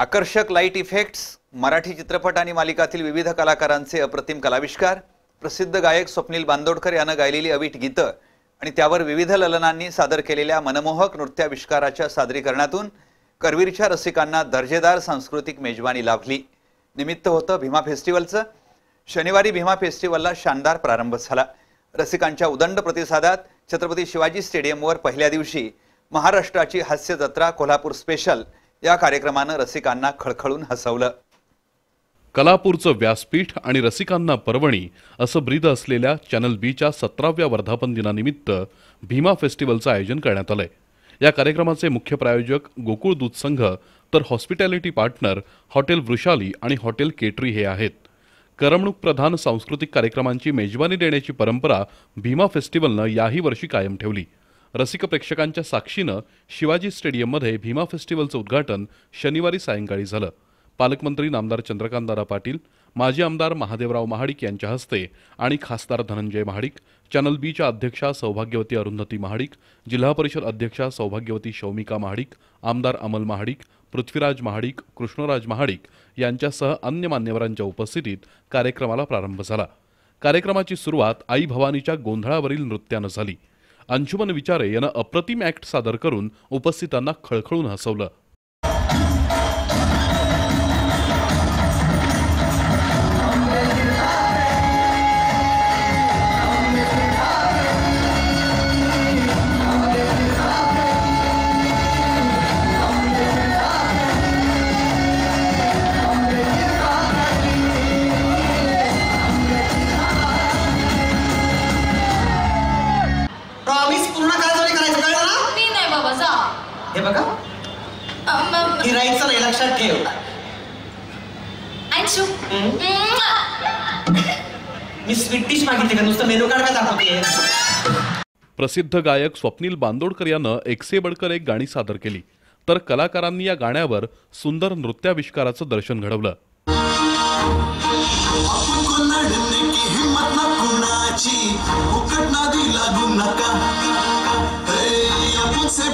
आकर्षक light effects Marathi चित्रपट आणि मालिकातील विविध कलाकारांचे अप्रतिम कलाविष्कार प्रसिद्ध गायक स्वप्नील बांदोडकर यानं गायलेली अवीट गीतं आणि त्यावर विविध ललनांनी सादर केलेल्या मनमोहक नृत्याविष्काराच्या सादरीकरणातून करवीरच्या रसिकांना दर्जेदार सांस्कृतिक मेजवानी लाभली. निमित्त होतं भीमा फेस्टिवलचं. शनिवारी भीमा फेस्टिवलला शानदार प्रारंभ झाला. रसिकांच्या उदंड प्रतिसादात छत्रपती शिवाजी स्टेडियमवर पहिल्या दिवशी महाराष्ट्राची हास्य जत्रा कोल्हापूर स्पेशल या कार्यक्रमानं रसिकांना खळखळून हसवलं. कलापूरचं व्यासपीठ आणि रसिकांना पर्वणी असं ब्रीद असलेल्या चॅनल बीच्या सतराव्या वर्धापन दिनानिमित्त भीमा फेस्टिवलचं आयोजन करण्यात आलंय. या कार्यक्रमाचे मुख्य प्रायोजक गोकुळ दूध संघ तर हॉस्पिटॅलिटी पार्टनर हॉटेल वृषाली आणि हॉटेल केटरी हे आहेत. करमणूक प्रधान सांस्कृतिक कार्यक्रमांची मेजवानी देण्याची परंपरा भीमा फेस्टिवलनं याही वर्षी कायम ठेवली. रसिक प्रेक्षकांच्या साक्षीनं शिवाजी स्टेडियममध्ये भीमा फेस्टिवलचं उद्घाटन शनिवारी सायंकाळी झालं. पालकमंत्री नामदार चंद्रकांतदादा पाटील माजी आमदार महादेवराव महाडिक यांच्या हस्ते आणि खासदार धनंजय महाडिक चॅनल बीच्या अध्यक्षा सौभाग्यवती अरुंधती महाडिक जिल्हा परिषद अध्यक्षा सौभाग्यवती शौमिका महाडिक आमदार अमल महाडिक पृथ्वीराज महाडिक कृष्णराज महाडिक यांच्यासह अन्य मान्यवरांच्या उपस्थितीत कार्यक्रमाला प्रारंभ झाला. कार्यक्रमाची सुरुवात आई भवानीच्या गोंधळावरील नृत्यानं झाली. अंशुमन विचारे यानं अप्रतिम ॲक्ट सादर करून उपस्थितांना खळखळून हसवलं. हे बघा. गिराईचं नाही लक्षात ठेव. मी स्वीट डिश मागितली का? नुसतं मेनू कार्ड का दाखवते प्रसिद्ध गायक स्वप्नील बांदोडकर यानं एकसे बडकर एक गाणी सादर केली. तर कलाकारांनी या गाण्यावर सुंदर नृत्याविष्काराचं दर्शन घडवलं. आपण लढणे की हिम्मत ना कुणाची? फुकट नादी लागू नका.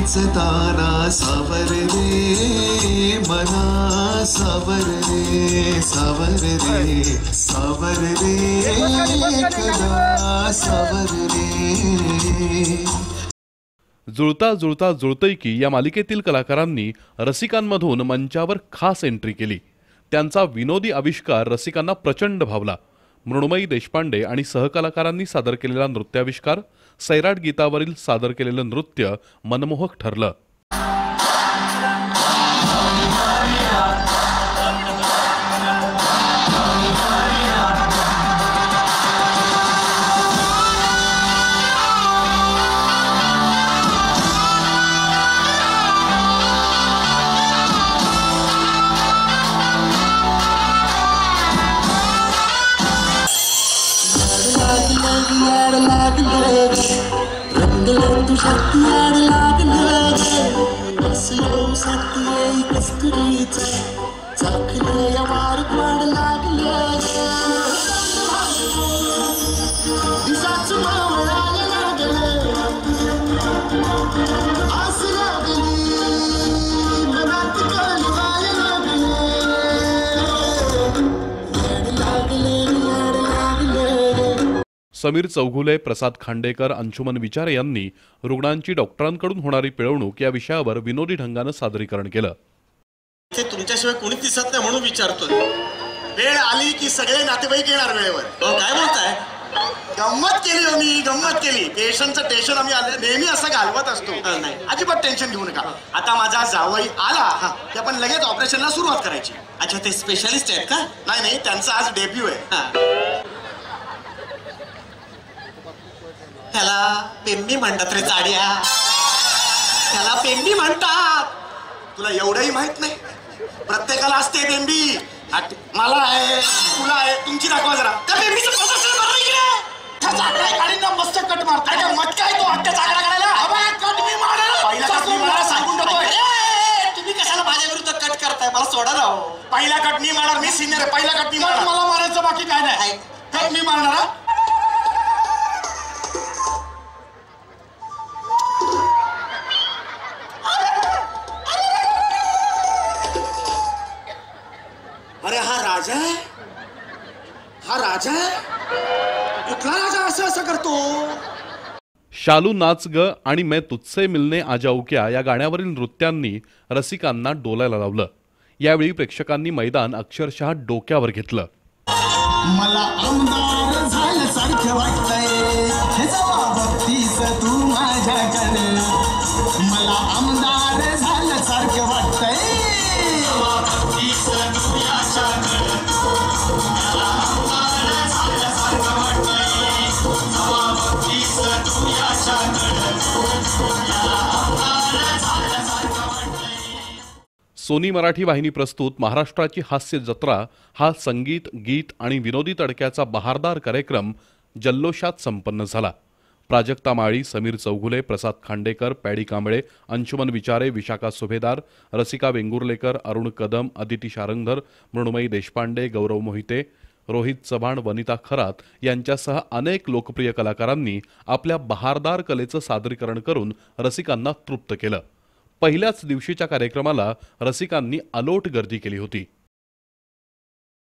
वेच तारा सावर रे मना सावर रे सावर रे सावर रे कला सावर रे. जुळता जुळता जुळतैकी या मालिकेतील कलाकारांनी रसिकांमधून मंचावर खास एंट्री केली. त्यांचा विनोदी आविष्कार रसिकांना प्रचंड भावला. मृण्मयी देशपांडे आणि सहकलाकारांनी सादर केलेला नृत्याविष्कार सैराट गीतावरील सादर केलेलं नृत्य मनमोहक ठरलं. out like an bitch. When the little shut the out like an bitch. Tomorrow. Sameer Choughule Prasad Khandekar Anshuman विचारे यांनी रुग्णांची डॉक्टरांकडून होणारी पिळवणूक या विषयावर विनोदी ढंगानं सादरीकरण केलं. तुमच्याशिवाय कोणीच दिसत नाही म्हणून विचारतोय. वेळ आली की सगळे नातेवाईक येणार वेळेवर. हो काय बोलताय? गंमत केली हो मी गंमत केली. पेशंटचं टेन्शन आम्ही आले नेहमी असं घालवत असतो. नाही. अजिबात टेन्शन घेऊ नका. आता माझा जावई आला. की आपण लगेच ऑपरेशनला सुरुवात करायची. अच्छा ते स्पेशालिस्ट आहेत का? नाही नाही त्यांचा आज डेब्यू आहे. ह्याला पेंबी म्हणतात रे चाड्या ह्याला पेंबी म्हणतात. तुला एवढंही माहीत नाही? प्रत्येकाला असते बेंबी आठ- मला आहे तुला आहे तुमची दाखवा जरा. त्या काढीन मस्त कट मारता काय मत काय तो हट्ट चाकड्या काढायला कट मी मारा पहिला कट मी मारा सांगून तुम्ही कशाला माझ्या विरुद्ध कट करताय? मला सोडा ना हो. पहिला कट मी मारणार मी सिनियर आहे. पहिला कट मी मारणार. मला मारायचं बाकी काय नाही. कट मी मारणार अरे हा राजा आहे? हा राजा आहे? कुठला राजा असं असं करतो? शालू नाच ग आणि मैं तुझसे मिलने आजाऊ क्या या गाण्यावरील नृत्यांनी रसिकांना डोलायला लावलं. यावेळी प्रेक्षकांनी मैदान अक्षरशः डोक्यावर घेतलं. मला आमदार झाल्यासारखं वाटतंय. हे तू माझ्याकडे. मला आमदार झाल्यासारखं वाटतंय. सोनी मराठी वाहिनी प्रस्तुत महाराष्ट्राची हास्य जत्रा हा संगीत गीत आणि विनोदी तडक्याचा बहारदार कार्यक्रम जल्लोषात संपन्न झाला. प्राजक्ता माळी समीर चौघुले प्रसाद खांडेकर पॅडी कांबळे अंशुमन विचारे विशाखा सुभेदार रसिका वेंगुर्लेकर अरुण कदम अदिती शारंगधर मृण्मयी देशपांडे गौरव मोहिते रोहित चव्हाण वनिता खरात यांच्यासह अनेक लोकप्रिय कलाकारांनी आपल्या बहारदार कलेचं सादरीकरण करून रसिकांना तृप्त केलं. पहिल्याच दिवशीच्या कार्यक्रमाला रसिकांनी अलोट गर्दी केली होती.